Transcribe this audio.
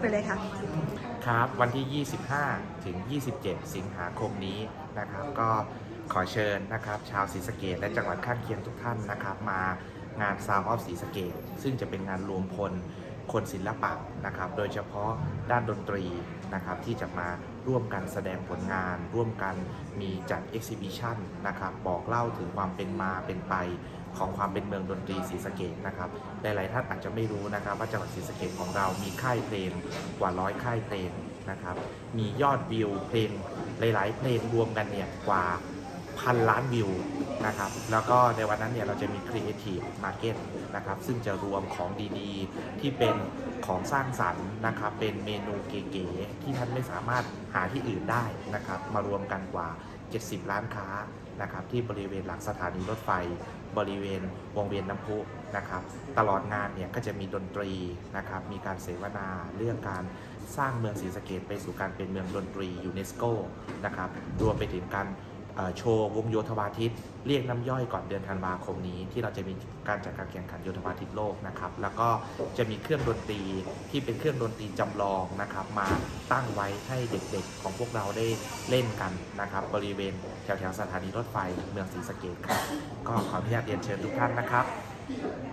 ไปเลยค่ะ ครับ วันที่ 25 ถึง 27 สิงหาคมนี้นะครับ ก็ขอเชิญนะครับ ชาวศรีสะเกดและจังหวัดข้างเคียงทุกท่านนะครับ มางาน Sound of ศรีสะเกดซึ่งจะเป็นงานรวมพลคนศิลปะนะครับ โดยเฉพาะด้านดนตรีนะครับ ที่จะมาร่วมกันแสดงผลงาน ร่วมกันมีจัด Exhibition นะครับ บอกเล่าถึงความเป็นมาเป็นไป ของความเป็นเมืองดนตรีศรีสะเกดนะครับหลายๆท่านอาจจะไม่รู้นะครับ ว่าจังหวัดศรีสะเกดของเรามีค่ายเพลงกว่าร้อยค่ายเพลงนะครับ มียอดวิวเพลงหลาย ๆ เพลงรวมกันเนี่ยกว่าพันล้านวิวนะครับแล้วก็ในวันนั้นเนี่ยเราจะมี Creative Market นะครับซึ่งจะรวมของดีๆ ที่เป็นของสร้างสรรค์นะครับเป็นเมนูเก๋ๆที่ท่านไม่สามารถหาที่อื่นได้นะครับมารวมกันกว่า 70 ร้านค้านะครับที่บริเวณหลังสถานีรถไฟ บริเวณวงเวียนน้ำพุนะครับตลอดงานเนี่ยก็จะมีดนตรีนะครับมีการเสวนาเรื่องการสร้างเมืองศรีสะเกดไปสู่การเป็นเมืองดนตรียูเนสโกนะครับรวมไปถึงการ โชว์วงโยธวาทิต เรียกน้ำย่อยก่อนเดือนธันวาคมนี้ ที่เราจะมีการจัดการแข่งขันโยธวาทิตโลกนะครับแล้วก็จะมีเครื่องดนตรีที่เป็นเครื่องดนตรีจำลองนะครับมาตั้งไว้ให้เด็กๆ ของพวกเราได้เล่นกันนะครับบริเวณแถวๆสถานีรถไฟเมืองศรีสะเกดครับก็ขออนุญาตเรียนเชิญทุกท่านนะครับ